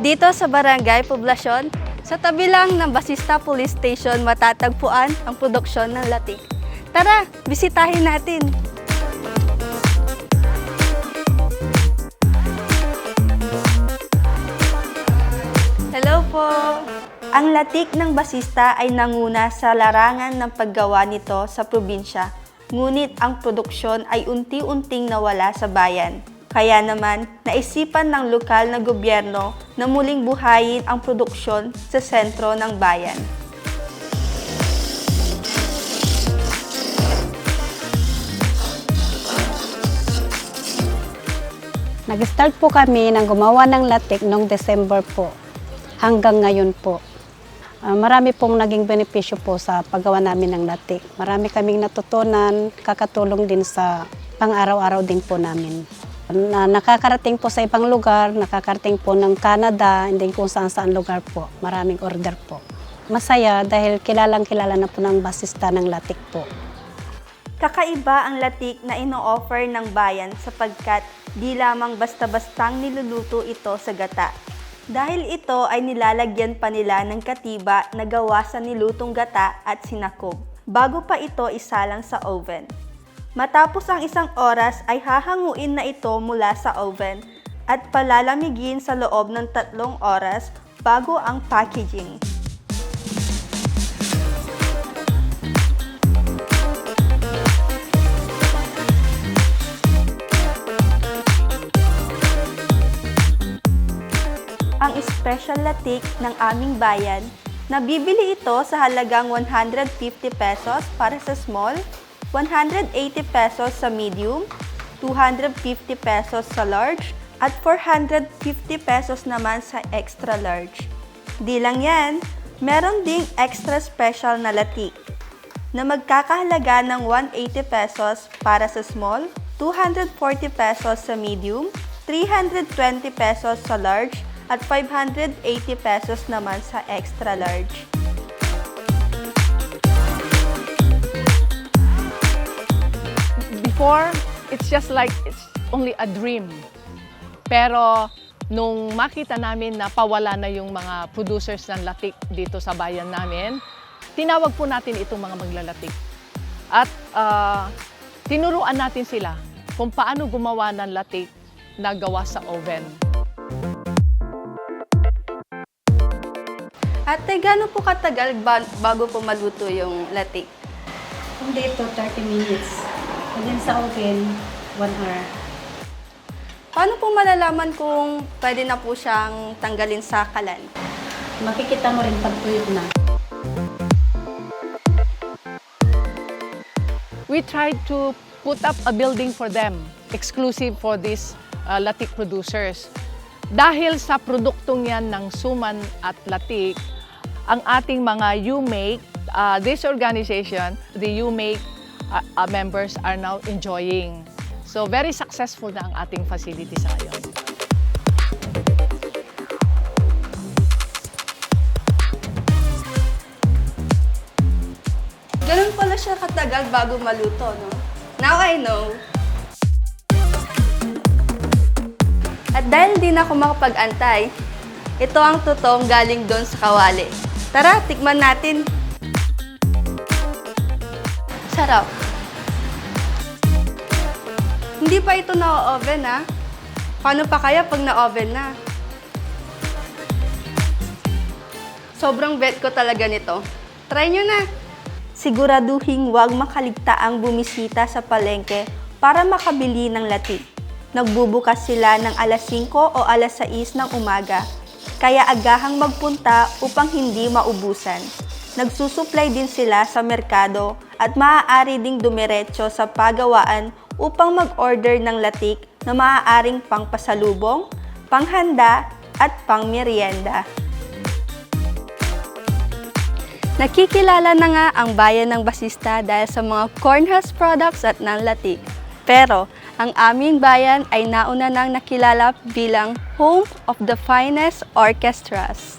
Dito sa Barangay Poblasyon, sa tabi lang ng Basista Police Station matatagpuan ang produksyon ng latik. Tara, bisitahin natin! Hello po! Ang latik ng basista ay nanguna sa larangan ng paggawa nito sa probinsya. Ngunit ang produksyon ay unti-unting nawala sa bayan. Kaya naman, naisipan ng lokal na gobyerno na muling buhayin ang produksyon sa sentro ng bayan. Nag-start po kami ng gumawa ng latik noong December po hanggang ngayon po. Ah, marami pong naging benepisyo po sa paggawa namin ng latik. Marami kaming natutunan, kakatulong din sa pang-araw-araw din po namin. Na, nakakarating po sa ibang lugar, nakakarating po ng Canada, hindi kung saan-saan lugar po. Maraming order po. Masaya dahil kilalang kilala na po ng basista ng latik po. Kakaiba ang latik na ino-offer ng bayan sapagkat di lamang basta-bastang niluluto ito sa gata. Dahil ito ay nilalagyan pa nila ng katiba na gawa sa nilutong gata at sinakog, bago pa ito isalang sa oven. Matapos ang isang oras ay hahanguin na ito mula sa oven at palalamigin sa loob ng tatlong oras bago ang packaging. ang special latik ng aming bayan. Nabibili ito sa halagang 150 pesos para sa small, 180 pesos sa medium, 250 pesos sa large, at 450 pesos naman sa extra large. Di lang yan, meron ding extra special na latik na magkakahalaga ng 180 pesos para sa small, 240 pesos sa medium, 320 pesos sa large, at 580 pesos naman sa extra large. Before, it's just like it's only a dream. Pero nung makita namin na pawala na yung mga producers ng latik dito sa bayan namin, tinawag po natin itong mga maglalatik. At ah, tinuruan natin sila kung paano gumawa ng latik na gawa sa oven. Ate, gaano po katagal ba- bago po maluto yung latik? Kung dito, 30 minutes. And then sa oven, 1 hour. Paano po malalaman kung pwede na po siyang tanggalin sa kalan? Makikita mo rin pag tuyot na. we tried to put up a building for them, exclusive for these uh, latik producers. Dahil sa produktong yan ng suman at latik, ang ating mga UMake, uh, this organization, the UMake uh, uh, members are now enjoying. So very successful na ang ating facility sa ngayon. Ganun pala siya katagal bago maluto, no? Now I know. At dahil di ako makapag-antay, ito ang totoong galing doon sa kawali. Tara, tikman natin. Sarap. Hindi pa ito na-oven, ha? Paano pa kaya pag na-oven na? Sobrang bet ko talaga nito. Try nyo na! Siguraduhing huwag makaligtaang bumisita sa palengke para makabili ng latik. Nagbubukas sila ng alas 5 o alas 6 ng umaga, kaya agahang magpunta upang hindi maubusan. Nagsusupply din sila sa merkado at maaari ding dumiretso sa pagawaan upang mag-order ng latik na maaaring pangpasalubong, panghanda at pangmerienda. Nakikilala na nga ang bayan ng Basista dahil sa mga cornhusk products at nanlatik. Pero ang aming bayan ay nauna nang nakilala bilang home of the finest orchestras.